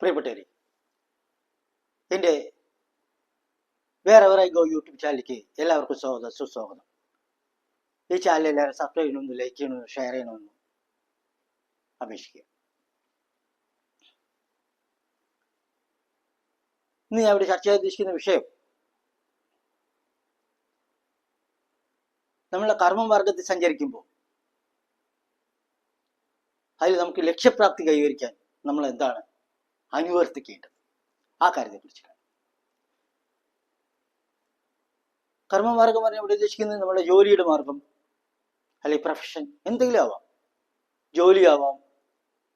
പ്രിയപ്പെട്ടവരെ എൻ്റെ വേറെ വേറെ ഗോ യൂട്യൂബ് ചാനലിലേക്ക് എല്ലാവർക്കും സ്വാഗതം സുസ്വാഗതം ഈ ചാനൽ എല്ലാവരും സബ്സ്ക്രൈബ് ചെയ്യണമെന്ന് ലൈക്ക് ചെയ്യണമെന്ന് ഷെയർ ചെയ്യണമെന്ന് അപേക്ഷിക്കുക ഇന്ന് ഞാൻ ഇവിടെ ചർച്ച ചെയ്തിരിക്കുന്ന വിഷയം നമ്മളെ കർമ്മമാർഗത്തിൽ സഞ്ചരിക്കുമ്പോൾ അതിൽ നമുക്ക് ലക്ഷ്യപ്രാപ്തി കൈവരിക്കാൻ നമ്മൾ എന്താണ് അനുവർത്തിക്കേണ്ടത് ആ കാര്യത്തെക്കുറിച്ചിട്ടാണ് കർമ്മമാർഗം പറഞ്ഞാൽ ഇവിടെ ഉദ്ദേശിക്കുന്നത് നമ്മുടെ ജോലിയുടെ മാർഗം അല്ലെങ്കിൽ പ്രൊഫഷൻ എന്തെങ്കിലും ആവാം ജോലിയാവാം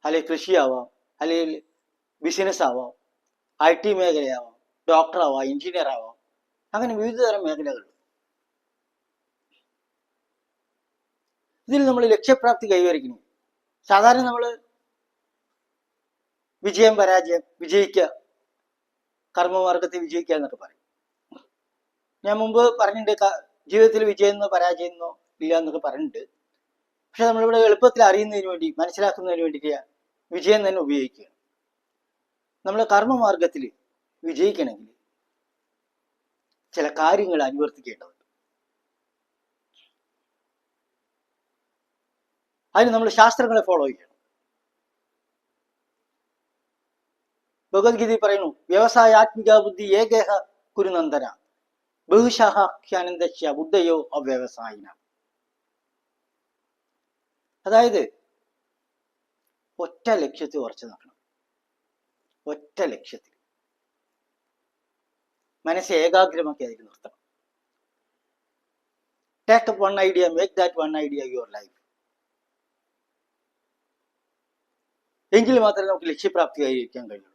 അല്ലെങ്കിൽ കൃഷിയാവാം അല്ലെങ്കിൽ ബിസിനസ് ആവാം ഐ ടി മേഖലയാവാം ഡോക്ടറാവാം എഞ്ചിനീയർ ആവാം അങ്ങനെ വിവിധ തരം മേഖലകൾ ഇതിൽ നമ്മൾ ലക്ഷ്യപ്രാപ്തി കൈവരിക്കുന്നു സാധാരണ നമ്മൾ വിജയം പരാജയം വിജയിക്കുക കർമ്മമാർഗത്തിൽ വിജയിക്കുക എന്നൊക്കെ പറയും ഞാൻ മുമ്പ് പറഞ്ഞിട്ടുണ്ട് ജീവിതത്തിൽ വിജയം എന്നോ പരാജയം എന്നോ ഇല്ല എന്നൊക്കെ പറഞ്ഞിട്ടുണ്ട് പക്ഷെ നമ്മളിവിടെ എളുപ്പത്തിൽ അറിയുന്നതിന് വേണ്ടി മനസ്സിലാക്കുന്നതിന് വേണ്ടിയിട്ട് വിജയം തന്നെ ഉപയോഗിക്കുക നമ്മൾ കർമ്മമാർഗത്തിൽ വിജയിക്കണമെങ്കിൽ ചില കാര്യങ്ങൾ അനുവർത്തിക്കേണ്ടതുണ്ട് അതിന് നമ്മൾ ശാസ്ത്രങ്ങളെ ഫോളോ ചെയ്യണം ഭഗവത്ഗീതയിൽ പറയുന്നു ആത്മിക ബുദ്ധി ഏകേഹ കുരുനന്ദന ബഹുശാഹ്യാനന്ദ ബുദ്ധയോ അവ്യവസായന അതായത് ഒറ്റ ലക്ഷ്യത്തിൽ ഉറച്ചു നിൽക്കണം ഒറ്റ ലക്ഷ്യത്തിൽ മനസ്സ് ഏകാഗ്രമാക്കി അതിൽ നിർത്തണം take one idea make that one idea your life എങ്കിൽ മാത്രമേ നമുക്ക് ലക്ഷ്യപ്രാപ്തി ആയിരിക്കാൻ കഴിയൂ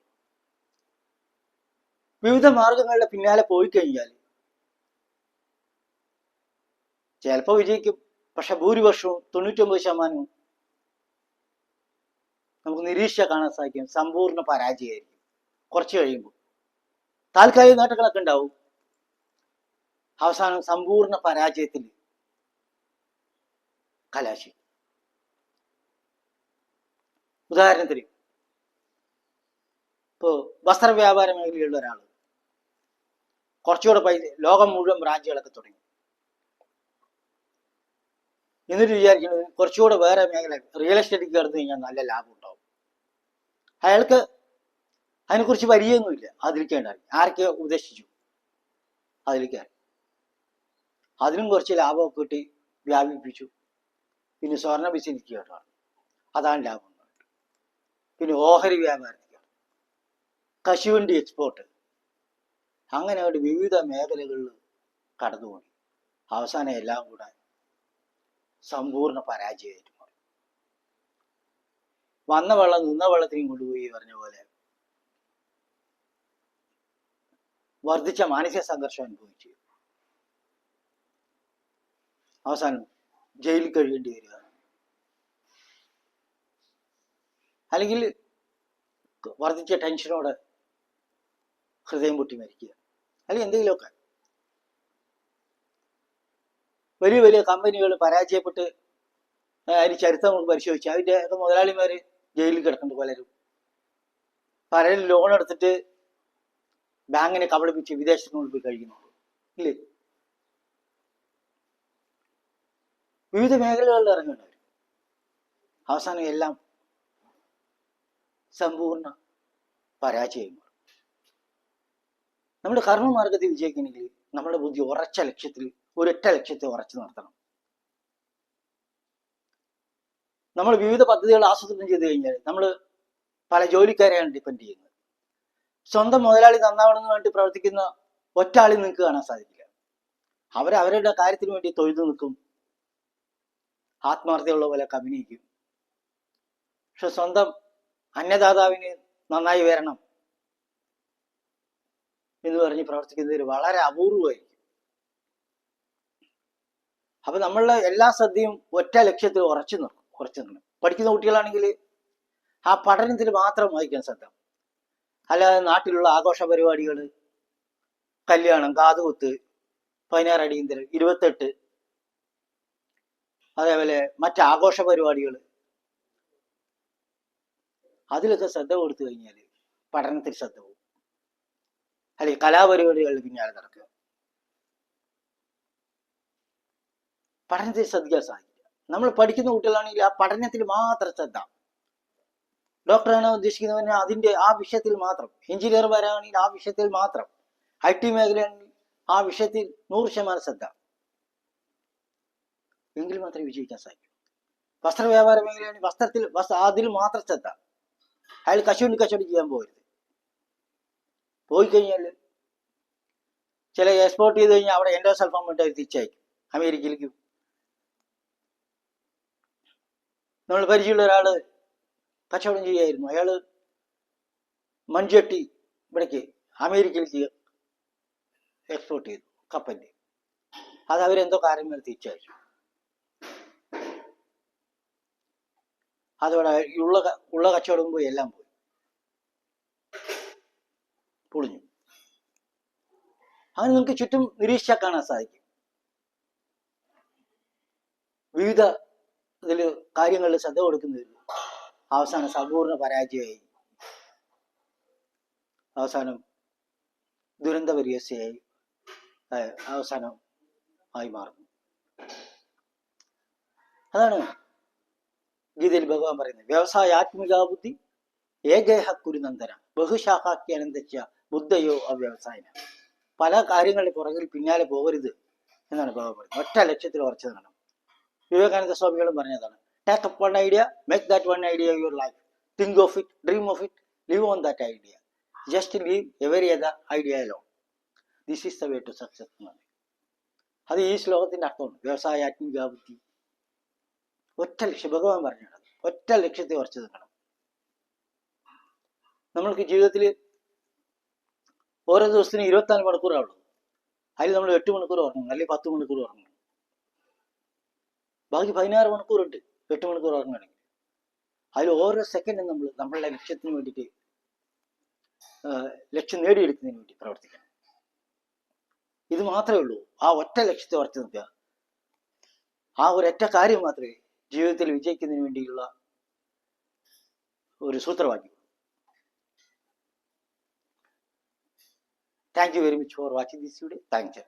വിവിധ മാർഗങ്ങളുടെ പിന്നാലെ പോയി കഴിഞ്ഞാൽ ചിലപ്പോ വിജയിക്കും പക്ഷെ ഭൂരിപക്ഷവും തൊണ്ണൂറ്റൊമ്പത് ശതമാനവും നമുക്ക് നിരീക്ഷ കാണാൻ സാധിക്കും സമ്പൂർണ്ണ പരാജയമായിരിക്കും കുറച്ച് കഴിയുമ്പോൾ താൽക്കാലിക നേട്ടങ്ങളൊക്കെ ഉണ്ടാവും അവസാനം സമ്പൂർണ്ണ പരാജയത്തിൽ കലാശി ഉദാഹരണത്തിന് ഇപ്പോ വസ്ത്ര വ്യാപാര മേഖലയിലുള്ള ഒരാൾ കുറച്ചുകൂടെ പൈസ ലോകം മുഴുവൻ ബ്രാഞ്ചുകളൊക്കെ തുടങ്ങി എന്നിട്ട് വിചാരിക്കുന്നത് കുറച്ചുകൂടെ വേറെ മേഖല റിയൽ എസ്റ്റേറ്റ് കയറി കഴിഞ്ഞാൽ നല്ല ലാഭം ഉണ്ടാവും അയാൾക്ക് അതിനെക്കുറിച്ച് വരികയൊന്നുമില്ല അതിലേക്കുണ്ടായി ആർക്കെ ഉദ്ദേശിച്ചു അതിലേക്കായി അതിനും കുറച്ച് ലാഭമൊക്കെ കിട്ടി വ്യാപിപ്പിച്ചു പിന്നെ സ്വർണ്ണ ബിസിനസ് കേട്ടാണ് അതാണ് ലാഭം പിന്നെ ഓഹരി വ്യാപാരത്തിലാണ് കശുവണ്ടി എക്സ്പോർട്ട് അങ്ങനെ അവർ വിവിധ മേഖലകളിൽ കടന്നുപോയി അവസാനം എല്ലാം കൂടെ സമ്പൂർണ്ണ പരാജയമായിട്ട് മാറി വന്ന വെള്ളം നിന്ന വെള്ളത്തിനെയും കൊണ്ടുപോയി പറഞ്ഞ പോലെ വർദ്ധിച്ച മാനസിക സംഘർഷം അനുഭവിച്ചു അവസാനം ജയിലിൽ കഴിയേണ്ടി വരിക അല്ലെങ്കിൽ വർദ്ധിച്ച ടെൻഷനോടെ ഹൃദയം പൊട്ടി മരിക്കുക അല്ലെങ്കിൽ എന്തെങ്കിലുമൊക്കെ വലിയ വലിയ കമ്പനികൾ പരാജയപ്പെട്ട് അതിന് ചരിത്രം നമുക്ക് പരിശോധിച്ചു അതിൻ്റെ ഒക്കെ മുതലാളിമാർ ജയിലിൽ കിടക്കുന്നത് പലരും പലരും ലോൺ എടുത്തിട്ട് ബാങ്കിനെ കബളിപ്പിച്ച് വിദേശത്ത് കൊണ്ടുപോയി കഴിക്കുന്നുണ്ട് ഇല്ലേ വിവിധ മേഖലകളിൽ ഇറങ്ങുന്നവർ അവസാനം എല്ലാം സമ്പൂർണ്ണ പരാജയമാണ് നമ്മുടെ കർമ്മമാർഗത്തിൽ വിജയിക്കണമെങ്കിൽ നമ്മുടെ ബുദ്ധി ഉറച്ച ലക്ഷ്യത്തിൽ ഒരൊറ്റ ലക്ഷ്യത്തെ ഉറച്ചു നിർത്തണം നമ്മൾ വിവിധ പദ്ധതികൾ ആസൂത്രണം ചെയ്ത് കഴിഞ്ഞാൽ നമ്മൾ പല ജോലിക്കാരെയാണ് ഡിപ്പെൻഡ് ചെയ്യുന്നത് സ്വന്തം മുതലാളി നന്നാവണമെന്ന് വേണ്ടി പ്രവർത്തിക്കുന്ന ഒറ്റാളി നിങ്ങൾക്ക് കാണാൻ സാധിക്കില്ല അവർ അവരുടെ കാര്യത്തിന് വേണ്ടി തൊഴുതു നിൽക്കും ആത്മാർത്ഥതയുള്ള പോലെ അഭിനയിക്കും പക്ഷെ സ്വന്തം അന്നദാതാവിന് നന്നായി വരണം എന്ന് പറഞ്ഞ് പ്രവർത്തിക്കുന്നതിൽ വളരെ അപൂർവമായിരിക്കും അപ്പൊ നമ്മളുടെ എല്ലാ ശ്രദ്ധയും ഒറ്റ ലക്ഷ്യത്തിൽ ഉറച്ചു നിൽക്കും കുറച്ചു നിൽക്കും പഠിക്കുന്ന കുട്ടികളാണെങ്കിൽ ആ പഠനത്തിൽ മാത്രം വായിക്കാൻ ശ്രദ്ധ അല്ലാതെ നാട്ടിലുള്ള ആഘോഷ പരിപാടികൾ കല്യാണം കാതുകുത്ത് പതിനാറ് അടിയന്തരം ഇരുപത്തെട്ട് അതേപോലെ മറ്റ് ആഘോഷ പരിപാടികൾ അതിലൊക്കെ ശ്രദ്ധ കൊടുത്തു കഴിഞ്ഞാൽ പഠനത്തിൽ ശ്രദ്ധ പോകും അല്ലെ കലാപരിപാടികളുടെ പിന്നാലെ നടക്കുക പഠനത്തിൽ ശ്രദ്ധിക്കാൻ സാധിക്കില്ല നമ്മൾ പഠിക്കുന്ന കുട്ടികളാണെങ്കിൽ ആ പഠനത്തിൽ മാത്രം ശ്രദ്ധ ഡോക്ടറാണ് ഉദ്ദേശിക്കുന്നവന് അതിന്റെ ആ വിഷയത്തിൽ മാത്രം എഞ്ചിനീയർമാരാണെങ്കിൽ ആ വിഷയത്തിൽ മാത്രം ഐ ടി മേഖലയാണെങ്കിൽ ആ വിഷയത്തിൽ നൂറ് ശതമാനം ശ്രദ്ധ എങ്കിൽ മാത്രമേ വിജയിക്കാൻ സാധിക്കൂ വസ്ത്ര വ്യാപാര മേഖലയാണെങ്കിൽ വസ്ത്രത്തിൽ അതിൽ മാത്രം ശ്രദ്ധ അയാൾ കശുവണ്ടി കശുവണ്ടി ചെയ്യാൻ പോകരുത് പോയി കഴിഞ്ഞാൽ ചില എക്സ്പോർട്ട് ചെയ്ത് കഴിഞ്ഞാൽ അവിടെ എൻഡോ സൽഫാമിട്ട് അവർ തിരിച്ചയക്കും അമേരിക്കയിലേക്ക് നമ്മൾ പരിചയമുള്ള ഒരാൾ കച്ചവടം ചെയ്യായിരുന്നു അയാൾ മൺചട്ടി ഇവിടേക്ക് അമേരിക്കയിലേക്ക് എക്സ്പോർട്ട് ചെയ്തു കപ്പലിൻ്റെ അത് അവരെന്തോ കാര്യം വരെ തിരിച്ചയച്ചു അതോടെ ഉള്ള ഉള്ള കച്ചവടം പോയി എല്ലാം അവന് നിങ്ങൾക്ക് ചുറ്റും നിരീക്ഷിച്ചാൽ കാണാൻ സാധിക്കും വിവിധ ഇതിൽ കാര്യങ്ങളിൽ ശ്രദ്ധ കൊടുക്കുന്നതിൽ അവസാനം സമ്പൂർണ്ണ പരാജയമായി അവസാനം ദുരന്ത പര്യസയായി അവസാനം ആയി മാറുന്നു അതാണ് ഗീതയിൽ ഭഗവാൻ പറയുന്നത് വ്യവസായ ആത്മിക ബുദ്ധി ഏകേഹ കുരുനന്ദന ബഹുശാഖാഖ്യാനന്ദ ബുദ്ധയോ അവ്യവസായന പല കാര്യങ്ങളുടെ പുറകിൽ പിന്നാലെ പോകരുത് എന്നാണ് ബാബ പറയുന്നത് ഒറ്റ ലക്ഷ്യത്തിൽ ഉറച്ചതാണ് വിവേകാനന്ദ സ്വാമികളും പറഞ്ഞതാണ് take up one idea make that one idea your life think of it dream of it live on that idea just leave every other idea lo this is the way to success എന്നാണ് അത് ഈ ശ്ലോകത്തിന്റെ അർത്ഥമാണ് വ്യവസായ ആത്മികാബുദ്ധി ഒറ്റ ലക്ഷ്യം ഭഗവാൻ പറഞ്ഞാണ് ഒറ്റ ലക്ഷ്യത്തെ ഉറച്ചു നിൽക്കണം നമ്മൾക്ക് ജീവിതത്തിൽ ഓരോ ദിവസത്തിനും ഇരുപത്തിനാല് മണിക്കൂറാവുള്ളൂ അതിൽ നമ്മൾ എട്ട് മണിക്കൂർ ഉറങ്ങണം അല്ലെങ്കിൽ പത്ത് മണിക്കൂർ ഉറങ്ങണം ബാക്കി പതിനാറ് മണിക്കൂറുണ്ട് എട്ട് മണിക്കൂർ ഉറങ്ങണമെങ്കിൽ അതിൽ ഓരോ സെക്കൻഡും നമ്മൾ നമ്മളുടെ ലക്ഷ്യത്തിന് വേണ്ടിയിട്ട് ലക്ഷ്യം നേടിയെടുക്കുന്നതിന് വേണ്ടി പ്രവർത്തിക്കണം ഇത് മാത്രമേ ഉള്ളൂ ആ ഒറ്റ ലക്ഷ്യത്തെ ഉറച്ചു നിൽക്കുക ആ ഒരൊറ്റ കാര്യം മാത്രമേ ജീവിതത്തിൽ വിജയിക്കുന്നതിന് വേണ്ടിയുള്ള ഒരു സൂത്രവാക്യം Thank you very much for watching this video. Thank you.